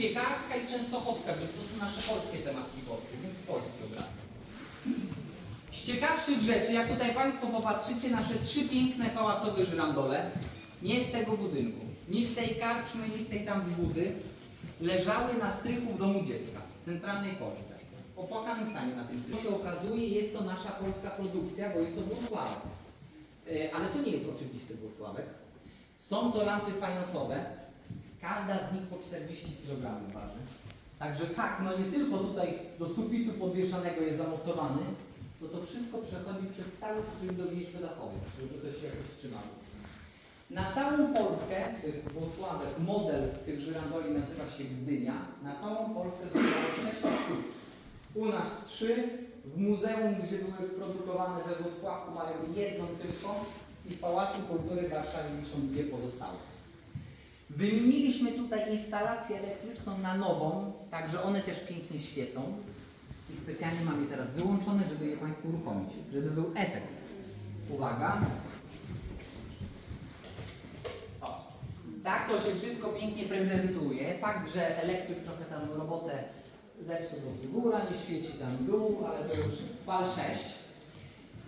piekarska i częstochowska, więc to są nasze polskie tematki boskie, więc polski obrazek. Z ciekawszych rzeczy, jak tutaj Państwo popatrzycie, nasze trzy piękne pałacowe żyrandole, nie z tego budynku, ni z tej karczmy, ni z tej tam zbudy, leżały na strychu w domu dziecka w centralnej Polsce. W opłakanym stanie na tym strychu. się okazuje, jest to nasza polska produkcja, bo jest to Włocławek. E, Ale to nie jest oczywisty Włocławek. Są to lampy fajansowe. Każda z nich po 40 kg waży. Także tak, no nie tylko tutaj do sufitu podwieszanego jest zamocowany, to to wszystko przechodzi przez cały strój do wieś wydachowej, żeby to się jakoś trzymało. Na całą Polskę, to jest Włocławek, model tych żyrandoli nazywa się Gdynia, na całą Polskę zostało 6 sztuk. U nas trzy, w muzeum, gdzie były produkowane we Wrocławku mają jedną tylko i w Pałacu Kultury w Warszawie liczą dwie pozostałe. Wymieniliśmy tutaj instalację elektryczną na nową, także one też pięknie świecą. I specjalnie mam je teraz wyłączone, żeby je Państwu uruchomić, żeby był efekt. Uwaga. O. Tak to się wszystko pięknie prezentuje. Fakt, że elektryk trochę tam robotę zepsuł, bo góra nie świeci, tam dół, ale to już fal 6.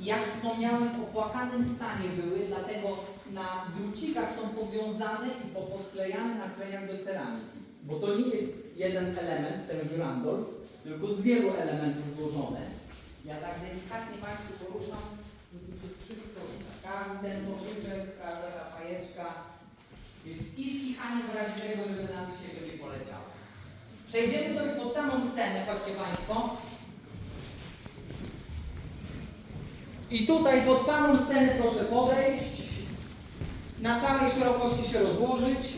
Jak wspomniałem, w opłakanym stanie były, dlatego na drucikach są powiązane i popodklejane na klejach do ceramiki. Bo to nie jest jeden element, ten żyrandol, tylko z wielu elementów złożone. Ja tak delikatnie Państwu poruszam, się wszystko. Każdy ten każda ta fajeczka. Więc i skichanie w razie tego, żeby nam to nie poleciało. Przejdziemy sobie pod samą scenę, chodźcie Państwo. I tutaj pod samą scenę proszę podejść. Na całej szerokości się rozłożyć.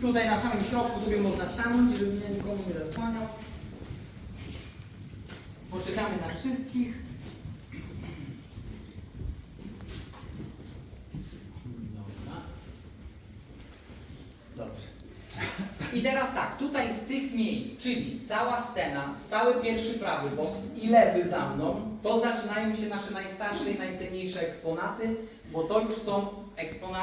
Tutaj na samym środku sobie można stanąć, żeby mnie nikomu nie zasłaniał. Poczekamy na wszystkich. Dobra. Dobrze. I teraz tak, tutaj z tych miejsc, czyli cała scena, cały pierwszy prawy boks i lewy za mną, to zaczynają się nasze najstarsze i najcenniejsze eksponaty, bo to już są eksponaty